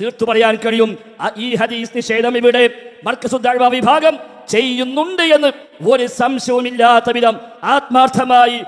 തീർത്തു പറയാൻ കഴിയും. ഈ ഹദീസ് നിഷേധം ഇവിടെ മർക്കസുദ്ദാഴ്വ വിഭാഗം ചെയ്യുന്നുണ്ട് എന്ന്. ഒരു സംശയവുമില്ലാത്ത വിധം ആത്മാർത്ഥമായി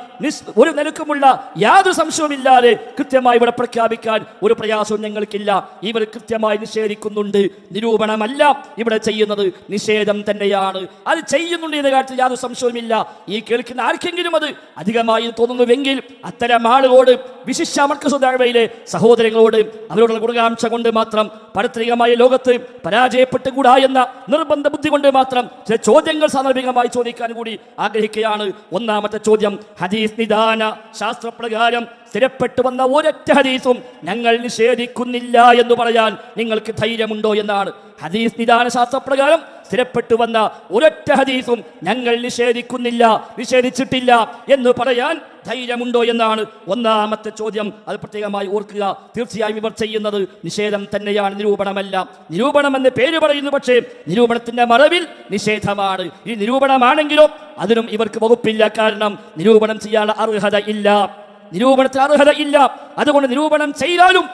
ഒരു നിലക്കുമുള്ള യാതൊരു സംശയവുമില്ലാതെ കൃത്യമായി ഇവിടെ പ്രഖ്യാപിക്കാൻ ഒരു പ്രയാസവും ഞങ്ങൾക്കില്ല. ഇവർ കൃത്യമായി നിഷേധിക്കുന്നുണ്ട്. നിരൂപണമല്ല ഇവിടെ ചെയ്യുന്നത്. നിഷേധം തന്നെയാണ്. അത് ചെയ്യുന്നുണ്ട് എന്ന കാര്യത്തിൽ യാതൊരു സംശയവുമില്ല. ഈ കേൾക്കുന്ന ആർക്കെങ്കിലും അത് അധികമായി തോന്നുന്നുവെങ്കിൽ അത്തരം ആളുകളോട് വിശിഷ്ട മർക്കസുദാഴ്വയിലെ സഹോദരങ്ങളോട് അവരോടുള്ള ഗുണകാംക്ഷ കൊണ്ട് മാത്രം പരത്രികമായ ലോകത്ത് പരാജയപ്പെട്ടുകൂടാ എന്ന നിർബന്ധ ബുദ്ധി കൊണ്ട് മാത്രം ചില ചോദ്യങ്ങൾ സാന്ദർഭികമായി ചോദിക്കാൻ കൂടി ആഗ്രഹിക്കുകയാണ്. ഒന്നാമത്തെ ചോദ്യം ഹദീസ് നിദാന ശാസ്ത്രപ്രകാരം സ്ഥിരപ്പെട്ടു വന്ന ഒരൊറ്റ ഹദീസും ഞങ്ങൾ നിഷേധിക്കുന്നില്ല എന്ന് പറയാൻ നിങ്ങൾക്ക് ധൈര്യമുണ്ടോ എന്നാണ്. ഹദീസ് നിദാന ശാസ്ത്രപ്രകാരം സ്ഥിരപ്പെട്ടു വന്ന ഒരൊറ്റ ഹദീസും ഞങ്ങൾ നിഷേധിക്കുന്നില്ല നിഷേധിച്ചിട്ടില്ല എന്ന് പറയാൻ ധൈര്യമുണ്ടോ എന്നാണ് ഒന്നാമത്തെ ചോദ്യം. അത് പ്രത്യേകമായി ഓർക്കുക. തീർച്ചയായും ഇവർ ചെയ്യുന്നത് നിഷേധം തന്നെയാണ് നിരൂപണമല്ല. നിരൂപണം എന്ന് പേര് പറയുന്നു പക്ഷേ നിരൂപണത്തിന്റെ മറവിൽ നിഷേധമാണ്. ഈ നിരൂപണമാണെങ്കിലും അതിനും ഇവർക്ക് വകുപ്പില്ല. കാരണം നിരൂപണം ചെയ്യാനുള്ള അർഹത ഇല്ല. നിരൂപണത്തിന് അർഹത ഇല്ല. അതുകൊണ്ട് നിരൂപണം ചെയ്താലും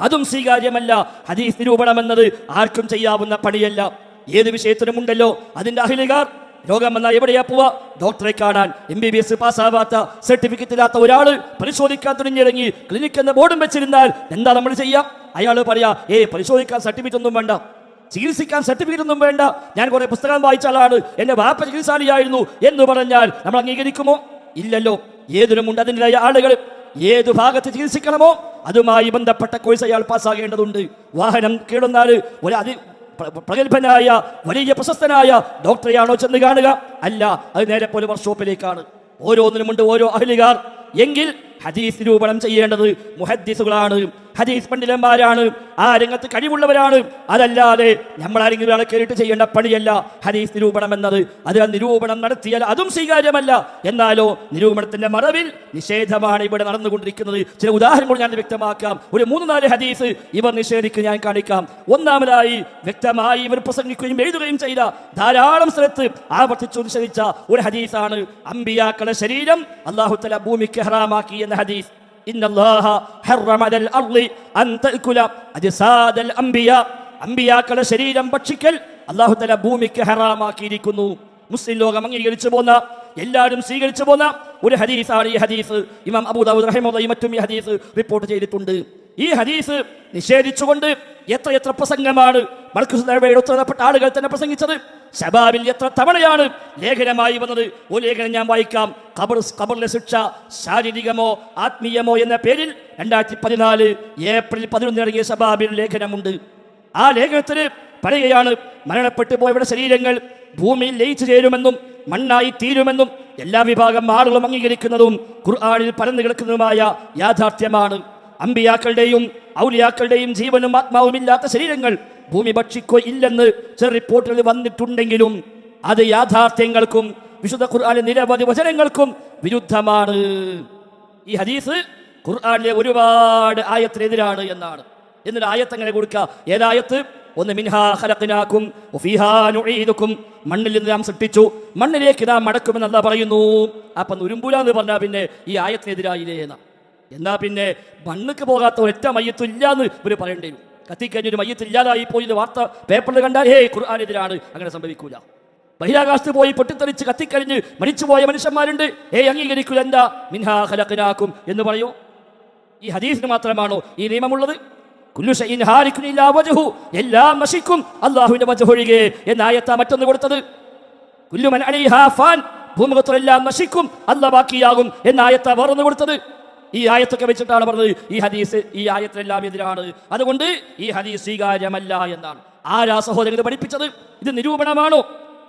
അതും സ്വീകാര്യമല്ല. ഹദീസ് നിരൂപണം എന്നത് ആർക്കും ചെയ്യാവുന്ന പണിയല്ല. ഏത് വിഷയത്തിനും ഉണ്ടല്ലോ അതിന്റെ അഹിലുകാർ രോഗം വന്നാൽ എവിടെയാ പോവാ ഡോക്ടറെ കാണാൻ എം ബി ബി എസ് പാസ്സാവാത്ത സർട്ടിഫിക്കറ്റ് ഇല്ലാത്ത ഒരാൾ പരിശോധിക്കാൻ തുടങ്ങിയിറങ്ങി ക്ലിനിക് എന്ന ബോർഡും വെച്ചിരുന്നാൽ എന്താ നമ്മൾ ചെയ്യാം? അയാൾ പറയാ ഏ പരിശോധിക്കാൻ സർട്ടിഫിക്കറ്റ് ഒന്നും വേണ്ട. ചികിത്സിക്കാൻ സർട്ടിഫിക്കറ്റ് ഒന്നും വേണ്ട. ഞാൻ കുറെ പുസ്തകം വായിച്ച ആളാണ്. എന്റെ വാപ്പ ചികിത്സാലിയായിരുന്നു. എന്ന് പറഞ്ഞാൽ നമ്മൾ അംഗീകരിക്കുമോ? ഇല്ലല്ലോ. ഏതിനുമുണ്ട് അതിന്റെതായ ആളുകൾ? ഏത് ഭാഗത്ത് ചികിത്സിക്കണമോ? അതുമായി ബന്ധപ്പെട്ട കോഴ്സ് അയാൾ പാസ്സാകേണ്ടതുണ്ട്. വാഹനം കേടുന്നാൽ ഒരു അതി പ്രഗത്ഭനായ വലിയ പ്രശസ്തനായ ഡോക്ടറെയാണോ ചെന്ന് കാണുക? അല്ല അത് നേരെ പോലെ വർക്ക്ഷോപ്പിലേക്കാണ്. ഓരോന്നിനുമുണ്ട് ഓരോ അഹലികാർ എങ്കിൽ ഹദീസ് നിരൂപണം ചെയ്യേണ്ടത് മുഹദ്ദിസുകളാണ്. ഹദീസ് പണ്ഡിതന്മാരാണ്. ആ രംഗത്ത് കഴിവുള്ളവരാണ്. അതല്ലാതെ നമ്മൾ ആരെങ്കിലും കയറിയിട്ട് ചെയ്യേണ്ട പണിയല്ല ഹദീസ് നിരൂപണം എന്നത് അത് നിരൂപണം നടത്തിയാൽ അതും സ്വീകാര്യമല്ല. എന്നാലോ നിരൂപണത്തിന്റെ മറവിൽ നിഷേധമാണ് ഇവിടെ നടന്നുകൊണ്ടിരിക്കുന്നത്. ചില ഉദാഹരണങ്ങൾ ഞാൻ വ്യക്തമാക്കാം. ഒരു മൂന്ന് നാല് ഹദീസ് ഇവർ നിഷേധിക്കുക ഞാൻ കാണിക്കാം. ഒന്നാമതായി വ്യക്തമായി ഇവർ പ്രസംഗിക്കുകയും എഴുതുകയും ചെയ്ത ധാരാളം സ്ഥലത്ത് ആവർത്തിച്ചു നിഷേധിച്ച ഒരു ഹദീസാണ്. അമ്പിയാക്കളുടെ ശരീരം അള്ളാഹുത്തല തല ഭൂമിക്ക് ഹറാമാക്കി എന്ന ഹദീസ്. അമ്പിയാക്കളുടെ ശരീരം ഭക്ഷിക്കൽ അള്ളാഹു തല ഭൂമിക്ക് ഹറാമാക്കിയിരിക്കുന്നു. മുസ്ലിം ലോകം അംഗീകരിച്ചു പോന്ന എല്ലാവരും സ്വീകരിച്ചു പോന്ന ഒരു ഹദീസാണ് ഈ ഹദീസ്. ഇമാം അബൂദാബുദ് റഹിമുദയും മറ്റും ഈ ഹദീസ് റിപ്പോർട്ട് ചെയ്തിട്ടുണ്ട്. ഈ ഹദീസ് നിഷേധിച്ചുകൊണ്ട് എത്ര എത്ര പ്രസംഗമാണ് മർക്കുസ് ഉത്തരപ്പെട്ട ആളുകൾ തന്നെ പ്രസംഗിച്ചത്? ശബാബിൽ എത്ര തവണയാണ് ലേഖനമായി വന്നത്? ഒരു ലേഖനം ഞാൻ വായിക്കാം. ഖബർ ഖബറിലെ ശിക്ഷ ശാരീരികമോ ആത്മീയമോ എന്ന പേരിൽ രണ്ടായിരത്തി പതിനാല് ഏപ്രിൽ പതിനൊന്ന് ഇറങ്ങിയ ശബാബിൽ ലേഖനമുണ്ട്. ആ ലേഖനത്തിന് പറയുകയാണ് മരണപ്പെട്ടു പോയവരുടെ ശരീരങ്ങൾ ഭൂമിയിൽ ലയിച്ചു ചേരുമെന്നും മണ്ണായി തീരുമെന്നും എല്ലാ വിഭാഗം ആളുകളും അംഗീകരിക്കുന്നതും ഖുർആാനിൽ പരന്നു കിടക്കുന്നതുമായ യാഥാർത്ഥ്യമാണ്. അമ്പിയാക്കളുടെയും ഔലിയാക്കളുടെയും ജീവനും ആത്മാവുമില്ലാത്ത ശരീരങ്ങൾ ഭൂമി ഭക്ഷിക്കോ ഇല്ലെന്ന് ചില റിപ്പോർട്ടുകൾ വന്നിട്ടുണ്ടെങ്കിലും അത് യാഥാർത്ഥ്യങ്ങൾക്കും വിശുദ്ധ ഖുർആാനിലെ നിരവധി വചനങ്ങൾക്കും വിരുദ്ധമാണ്. ഈ ഹദീസ് ഖുർആാനിലെ ഒരുപാട് ആയത്തിനെതിരാണ് എന്നാണ്. എന്നിട്ട് ആയത്ത് അങ്ങനെ കൊടുക്കുക. ഏതായത്ത്? ഒന്ന് മിൻഹാ ഖലഖ്നാകും വഫീഹാ നുഈദുക്കും മണ്ണിൽ നിന്ന് നാം സൃഷ്ടിച്ചു. മണ്ണിലേക്ക് നാം മടക്കുമെന്ന് അല്ലാഹ് പറയുന്നു. അപ്പം ഉരുമ്പുല എന്ന് പറഞ്ഞാൽ പിന്നെ ഈ ആയത്തിനെതിരായില്ലേ എന്നാ. എന്നാ പിന്നെ മണ്ണുക്ക് പോകാത്ത ഒറ്റ മയ്യത്തും ഇല്ലാന്ന് ഇവർ പറയേണ്ടി വരും. കത്തിക്കഴിഞ്ഞ ഒരു മയ്യത്തിൽ ഇല്ലാതായി പോയി വാർത്ത പേപ്പറിൽ കണ്ടാൽ ഹേ ഖുർആാനെതിരാണ് അങ്ങനെ സംഭവിക്കൂല. ബഹിരാകാശത്ത് പോയി പൊട്ടിത്തെറിച്ച് കത്തിക്കരിഞ്ഞ് മരിച്ചുപോയ മനുഷ്യന്മാരുണ്ട്. ഏ അംഗീകരിക്കുക എന്താ? മിൻഹാ ഖലഖ്നാകും എന്ന് പറയൂ. ഈ ഹദീസിന് മാത്രമാണോ ഈ നിയമമുള്ളത്? എല്ലാം നശിക്കും. അള്ളാഹുവിന്റെ വജ്ഹ് ഒഴികെ. എന്ന ആയത്താ മറ്റൊന്ന് കൊടുത്തത്. കുല്ലു മൻ അലൈഹാ ഫാൻ. ഭൂമുഖത്തിലെല്ലാം നശിക്കും. അല്ല ബാക്കിയാകും. എന്ന ആയത്താ വേറൊന്ന് കൊടുത്തത്. ഈ ആയത്തൊക്കെ വെച്ചിട്ടാണ് പറഞ്ഞത്. ഈ ഹദീസ് ഈ ആയത്തിനെല്ലാം എതിരാണ്. അതുകൊണ്ട് ഈ ഹദീസ് സ്വീകാര്യമല്ല എന്നാണ്. ആരാ സഹോദരൻ ഇത് പഠിപ്പിച്ചത്? ഇത് നിരൂപണമാണോ?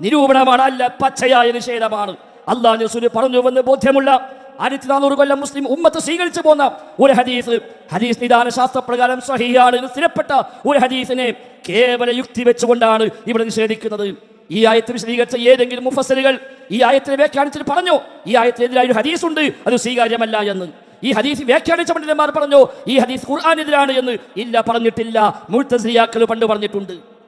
നിരൂപണമാണ് അല്ല പച്ചയായ നിഷേധമാണ്. അള്ളാഹ് പറഞ്ഞു പറഞ്ഞുവെന്ന് ബോധ്യമുള്ള ആയിരത്തി നാനൂറ് കൊല്ലം മുസ്ലിം ഉമ്മത്ത് സ്വീകരിച്ചു പോന്ന ഒരു ഹദീസ്. ഹദീസ് നിദാന ശാസ്ത്രപ്രകാരം സഹിയാണ് സ്ഥിരപ്പെട്ട ഒരു ഹദീസിനെ കേവല യുക്തി വെച്ചുകൊണ്ടാണ് ഇവിടെ നിഷേധിക്കുന്നത്. ഈ ആയത്ത് വിശദീകരിച്ച ഏതെങ്കിലും മുഫസലുകൾ ഈ ആയത്തിനെ വ്യാഖ്യാനിച്ചിട്ട് പറഞ്ഞു? ഈ ആയത്തിനെതിരായ ഒരു ഹദീസ് ഉണ്ട് അത് സ്വീകാര്യമല്ല എന്ന്. ഈ ഹദീസ് വ്യാഖ്യാനിച്ച പണ്ഡിതന്മാർ പറഞ്ഞു ഈ ഹദീസ് ഖുർആാനെതിരാണ് എന്ന് ഇല്ല പറഞ്ഞിട്ടില്ല. മുഴുത്തസിയാക്കൾ പണ്ട് പറഞ്ഞിട്ടുണ്ട്.